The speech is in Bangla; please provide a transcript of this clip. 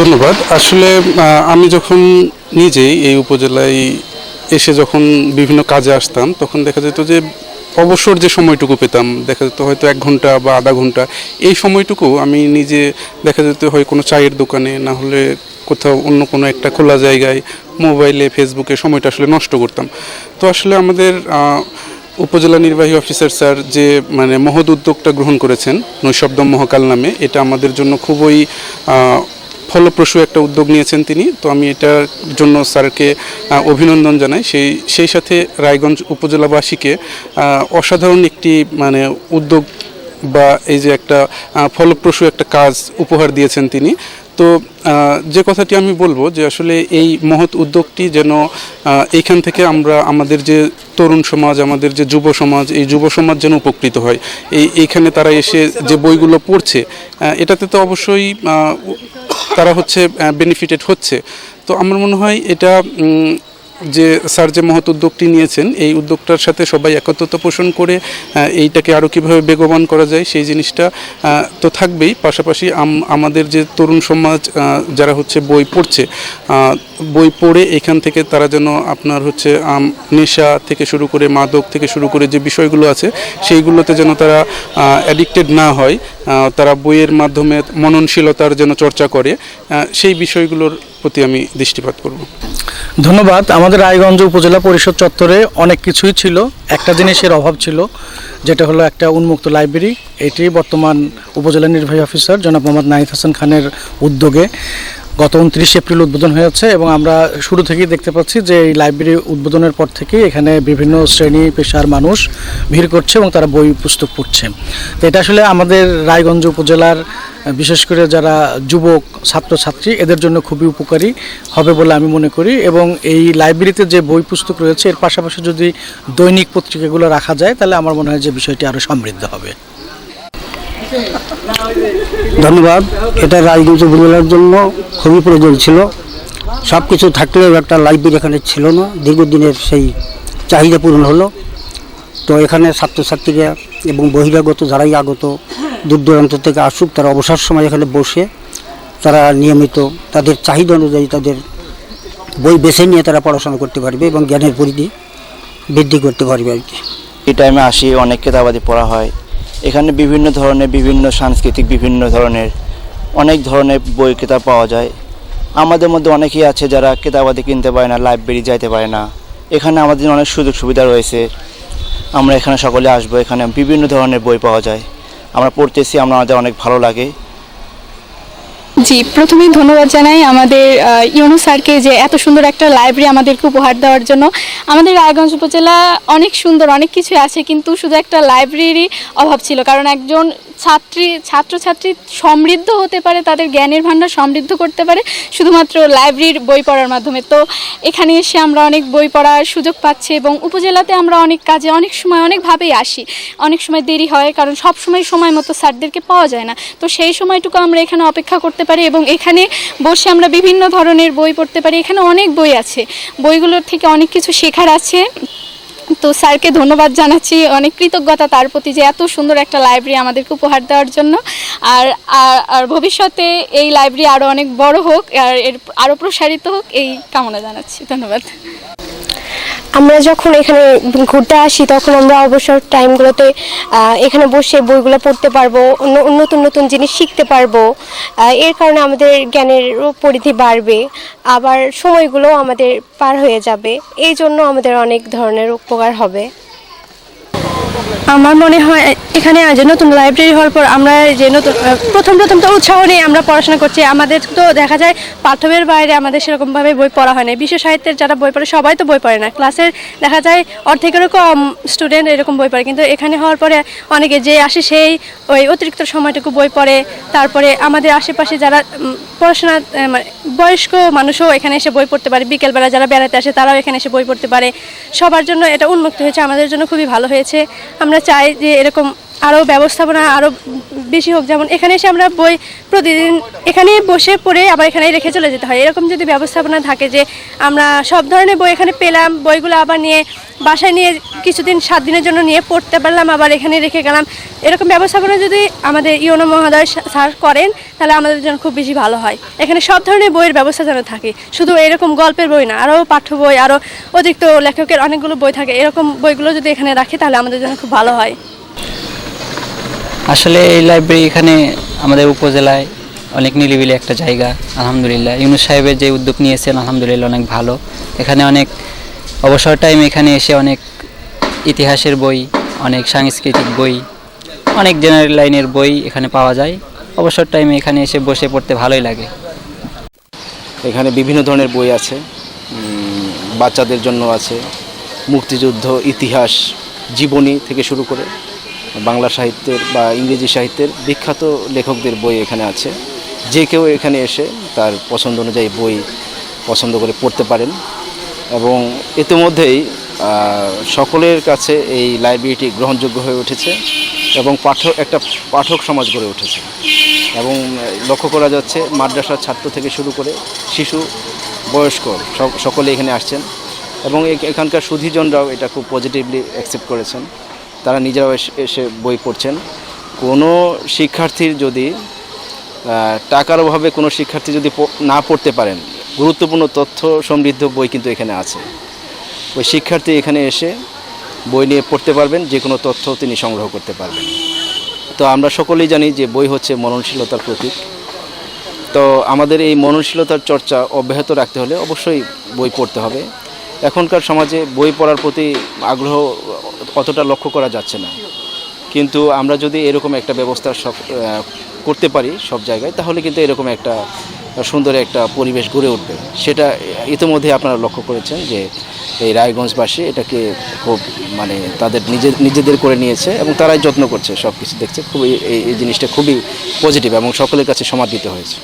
ধন্যবাদ। আসলে আমি যখন নিজেই এই উপজেলায় এসে যখন বিভিন্ন কাজে আসতাম, তখন দেখা যেত যে, অবসর যে সময়টুকু পেতাম, দেখা যেত হয়তো এক ঘণ্টা বা আধা ঘণ্টা, এই সময়টুকু আমি নিজে দেখা যেত হয় কোনো চায়ের দোকানে, না হলে কোথাও অন্য কোনো একটা খোলা জায়গায় মোবাইলে, ফেসবুকে সময়টা আসলে নষ্ট করতাম। তো আসলে আমাদের উপজেলা নির্বাহী অফিসার স্যার যে মানে মহৎ উদ্যোগটা গ্রহণ করেছেন, নৈশব্দম মহাকাল নামে, এটা আমাদের জন্য খুবই ফলপ্রসূ একটা উদ্যোগ নিয়েছেন তিনি। তো আমি এটার জন্য স্যারকে অভিনন্দন জানাই। সেই সেই সাথে রায়গঞ্জ উপজেলাবাসীকে অসাধারণ একটি মানে উদ্যোগ বা এই যে একটা ফলপ্রসূ একটা কাজ উপহার দিয়েছেন তিনি। তো যে কথাটি আমি বলব যে আসলে এই মহৎ উদ্যোগটি যেন এইখান থেকে আমরা আমাদের যে তরুণ সমাজ, আমাদের যে যুব সমাজ, এই যুব সমাজ যেন উপকৃত হয়। এই, এইখানে তারা এসে যে বইগুলো পড়ছে এটাতে তো অবশ্যই তারা হচ্ছে বেনিফিটেড হচ্ছে। তো আমার মনে হয় এটা যে স্যার যে মহৎ উদ্যোগটি নিয়েছেন, এই উদ্যোগটার সাথে সবাই একত্রতা পোষণ করে এইটাকে আরও কীভাবে বেগবান করা যায়, সেই জিনিসটা তো থাকবেই। পাশাপাশি আম- আমাদের যে তরুণ সমাজ যারা হচ্ছে বই পড়ছে বই পড়ে এখান থেকে তারা যেন আপনার হচ্ছে নেশা থেকে শুরু করে, মাদক থেকে শুরু করে যে বিষয়গুলো আছে, সেইগুলোতে যেন তারা অ্যাডিক্টেড না হয়। তারা বইয়ের মাধ্যমে মননশীলতার জন্য চর্চা করে। সেই বিষয়গুলোর প্রতি আমি দৃষ্টিপাত করব। ধন্যবাদ। আমাদের রায়গঞ্জ উপজেলা পরিষদ চত্বরে অনেক কিছুই ছিল। একটা জিনিসের অভাব ছিল, যেটা হলো একটা উন্মুক্ত লাইব্রেরি। এটি বর্তমান উপজেলা নির্বাহী অফিসার জনাব মোহাম্মদ নাহিদ হাসান খানের উদ্যোগে। গত উনত্রিশ এপ্রিল উদ্বোধন হয়েছে এবং আমরা শুরু থেকেই দেখতে পাচ্ছি যে এই লাইব্রেরি উদ্বোধনের পর থেকেই এখানে বিভিন্ন শ্রেণি, পেশার মানুষ ভিড় করছে এবং তারা বই পুস্তক পড়ছে। তো এটা আসলে আমাদের রায়গঞ্জ উপজেলার বিশেষ করে যারা যুবক, ছাত্রছাত্রী, এদের জন্য খুবই উপকারী হবে বলে আমি মনে করি এবং এই লাইব্রেরিতে যে বই পুস্তক রয়েছে, এর পাশাপাশি যদি দৈনিক পত্রিকাগুলো রাখা যায়, তাহলে আমার মনে হয় যে বিষয়টি আরও সমৃদ্ধ হবে। ধন্যবাদ। এটা রাজগঞ্জ উপজেলার জন্য খুবই প্রয়োজন ছিল। সব কিছু থাকলেও একটা লাইব্রেরি এখানে ছিল না। দীর্ঘদিনের সেই চাহিদা পূরণ হলো। তো এখানে ছাত্রছাত্রীরা এবং বহিরাগত যারাই আগত, দূর দূরান্ত থেকে আসুক, তারা অবসর সময় এখানে বসে, তারা নিয়মিত তাদের চাহিদা অনুযায়ী তাদের বই বেছে নিয়ে তারা পড়াশোনা করতে পারবে এবং জ্ঞানের পরিধি বৃদ্ধি করতে পারবে আর কি। এই টাইমে আসি, অনেক কেতাবাদি পড়া হয়। এখানে বিভিন্ন ধরনের, বিভিন্ন সাংস্কৃতিক, বিভিন্ন ধরনের, অনেক ধরনের বই, কেতাব পাওয়া যায়। আমাদের মধ্যে অনেকেই আছে যারা কেতাবাদি কিনতে পারে না, লাইব্রেরি যাইতে পারে না। এখানে আমাদের অনেক সুযোগ সুবিধা রয়েছে। আমরা এখানে সকলে আসব, এখানে বিভিন্ন ধরনের বই পাওয়া যায়। আমরা পড়তেছি, আমরা আমাদের অনেক ভালো লাগে। জি, প্রথমেই ধন্যবাদ জানাই আমাদের ইউনু স্যারকে যে এত সুন্দর একটা লাইব্রেরি আমাদেরকে উপহার দেওয়ার জন্য। আমাদের রায়গঞ্জ উপজেলা অনেক সুন্দর, অনেক কিছু আছে, কিন্তু শুধু একটা লাইব্রেরি অভাব ছিল। কারণ একজন ছাত্রী, ছাত্রছাত্রী সমৃদ্ধ হতে পারে, তাদের জ্ঞানের ভাণ্ডার সমৃদ্ধ করতে পারে, শুধুমাত্র লাইব্রেরির বই পড়ার মাধ্যমে। তো এখানে এসে আমরা অনেক বই পড়ার সুযোগ পাচ্ছি এবং উপজেলাতে আমরা অনেক কাজে অনেক সময় অনেকভাবেই আসি। অনেক সময় দেরি হয়, কারণ সব সময় সময় মতো স্যারদেরকে পাওয়া যায় না। তো সেই সময়টুকু আমরা এখানে অপেক্ষা করতে পারি এবং এখানে বসে আমরা বিভিন্ন ধরনের বই পড়তে পারি। এখানে অনেক বই আছে। বইগুলোর থেকে অনেক কিছু শেখার আছে। তো স্যারকে ধন্যবাদ জানাচ্ছি অনেক কৃতজ্ঞতা তার প্রতি যে এত সুন্দর একটা লাইব্রেরি আমাদেরকে উপহার দেওয়ার জন্য। আর, আর- ভবিষ্যতে এই লাইব্রেরি আরও অনেক বড় হোক, আর এর আরও প্রসারিত হোক, এই কামনা জানাচ্ছি। ধন্যবাদ। আমরা যখন এখানে ঘুরতে আসি, তখন আমরা অবসর টাইমগুলোতে এখানে বসে বইগুলো পড়তে পারব নতুন নতুন জিনিস শিখতে পারব। এর কারণে আমাদের জ্ঞানের পরিধি বাড়বে, আবার সময়গুলো আমাদের পার হয়ে যাবে। এই জন্য আমাদের অনেক ধরনের উপকার হবে। আমার মনে হয়, এখানে যে নতুন লাইব্রেরি হওয়ার পর আমরা যে নতুন প্রথম প্রথম তো উৎসাহ নিয়ে আমরা পড়াশোনা করছি। আমাদের তো দেখা যায় পাঠ্যবের বাইরে আমাদের সেরকমভাবে বই পড়া হয় না। বিশ্ব সাহিত্যের যারা বই পড়ে, সবাই তো বই পড়ে না। ক্লাসের দেখা যায় অর্ধেকেরও কম স্টুডেন্ট এরকম বই পড়ে। কিন্তু এখানে হওয়ার পরে অনেকে যে আসে, সেই ওই অতিরিক্ত সময়টুকু বই পড়ে। তারপরে আমাদের আশেপাশে যারা পড়াশোনা মানে বয়স্ক মানুষও এখানে এসে বই পড়তে পারে। বিকেলবেলা যারা বেড়াতে আসে, তারাও এখানে এসে বই পড়তে পারে। সবার জন্য এটা উন্মুক্ত হয়েছে। আমাদের জন্য খুবই ভালো হয়েছে। আমরা চাই যে এরকম আরও ব্যবস্থাপনা আরও বেশি হোক, যেমন এখানে এসে আমরা বই প্রতিদিন এখানে বসে পড়ে আবার এখানে রেখে চলে যেতে হয়। এরকম যদি ব্যবস্থাপনা থাকে যে আমরা সব ধরনের বই এখানে পেলাম, বইগুলো আবার নিয়ে বাসায় নিয়ে কিছুদিন সাত দিনের জন্য নিয়ে পড়তে পারলাম, আবার এখানে রেখে গেলাম। এরকম ব্যবস্থাপনা যদি আমাদের ইউনো মহোদয় স্যার করেন, তাহলে আমাদের জন্য খুব বেশি ভালো হয়। এখানে সব ধরনের বইয়ের ব্যবস্থা যেন থাকে। শুধু এরকম গল্পের বই না আরও পাঠ্য বই আরও অতিরিক্ত লেখকের অনেকগুলো বই থাকে। এরকম বইগুলো যদি এখানে রাখে, তাহলে আমাদের জন্য খুব ভালো হয়। আসলে এই লাইব্রেরি এখানে আমাদের উপজেলায় অনেক নিরিবিলি একটা জায়গা, আলহামদুলিল্লাহ। ইউনুস সাহেবের যে উদ্যোগ নিয়েছেন, আলহামদুলিল্লাহ অনেক ভালো। এখানে অনেক অবসর টাইম এখানে এসে অনেক ইতিহাসের বই, অনেক সাংস্কৃতিক বই, অনেক জেনারেল লাইনের বই এখানে পাওয়া যায়। অবসর টাইমে এখানে এসে বসে পড়তে ভালোই লাগে। এখানে বিভিন্ন ধরনের বই আছে বাচ্চাদের জন্য আছে, মুক্তিযুদ্ধ, ইতিহাস, জীবনী থেকে শুরু করে বাংলা সাহিত্যের বা ইংরেজি সাহিত্যের বিখ্যাত লেখকদের বই এখানে আছে। যে কেউ এখানে এসে তার পছন্দ অনুযায়ী বই পছন্দ করে পড়তে পারেন এবং ইতিমধ্যেই সকলের কাছে এই লাইব্রেরিটি গ্রহণযোগ্য হয়ে উঠেছে এবং পাঠক একটা পাঠক সমাজ গড়ে উঠেছে। এবং লক্ষ্য করা যাচ্ছে মাদ্রাসার ছাত্র থেকে শুরু করে শিশু, বয়স্ক সকলে এখানে আসছেন এবং এখানকার সুধীজনরাও এটা খুব পজিটিভলি অ্যাকসেপ্ট করেছেন। তারা নিজেরাও এসে- বই পড়ছেন। কোনো শিক্ষার্থীর যদি টাকার অভাবে কোনো শিক্ষার্থী যদি না পড়তে পারেন, গুরুত্বপূর্ণ তথ্য সমৃদ্ধ বই কিন্তু এখানে আছে। ওই শিক্ষার্থী এখানে এসে বই নিয়ে পড়তে পারবেন, যে কোনো তথ্য তিনি সংগ্রহ করতে পারবেন। তো আমরা সকলেই জানি যে বই হচ্ছে মননশীলতার প্রতীক। তো আমাদের এই মননশীলতার চর্চা অব্যাহত রাখতে হলে অবশ্যই বই পড়তে হবে। এখনকার সমাজে বই পড়ার প্রতি আগ্রহ অতটা লক্ষ্য করা যাচ্ছে না। কিন্তু আমরা যদি এরকম একটা ব্যবস্থা সব করতে পারি সব জায়গায়, তাহলে কিন্তু এরকম একটা সুন্দর একটা পরিবেশ গড়ে উঠবে। সেটা ইতিমধ্যে আপনারা লক্ষ্য করেছেন যে এই রায়গঞ্জবাসী এটাকে খুব মানে তাদের নিজের নিজেদের করে নিয়েছে এবং তারাই যত্ন করছে সব কিছু দেখছে। খুবই এই জিনিসটা খুবই পজিটিভ এবং সকলের কাছে সমাদৃত হয়েছে।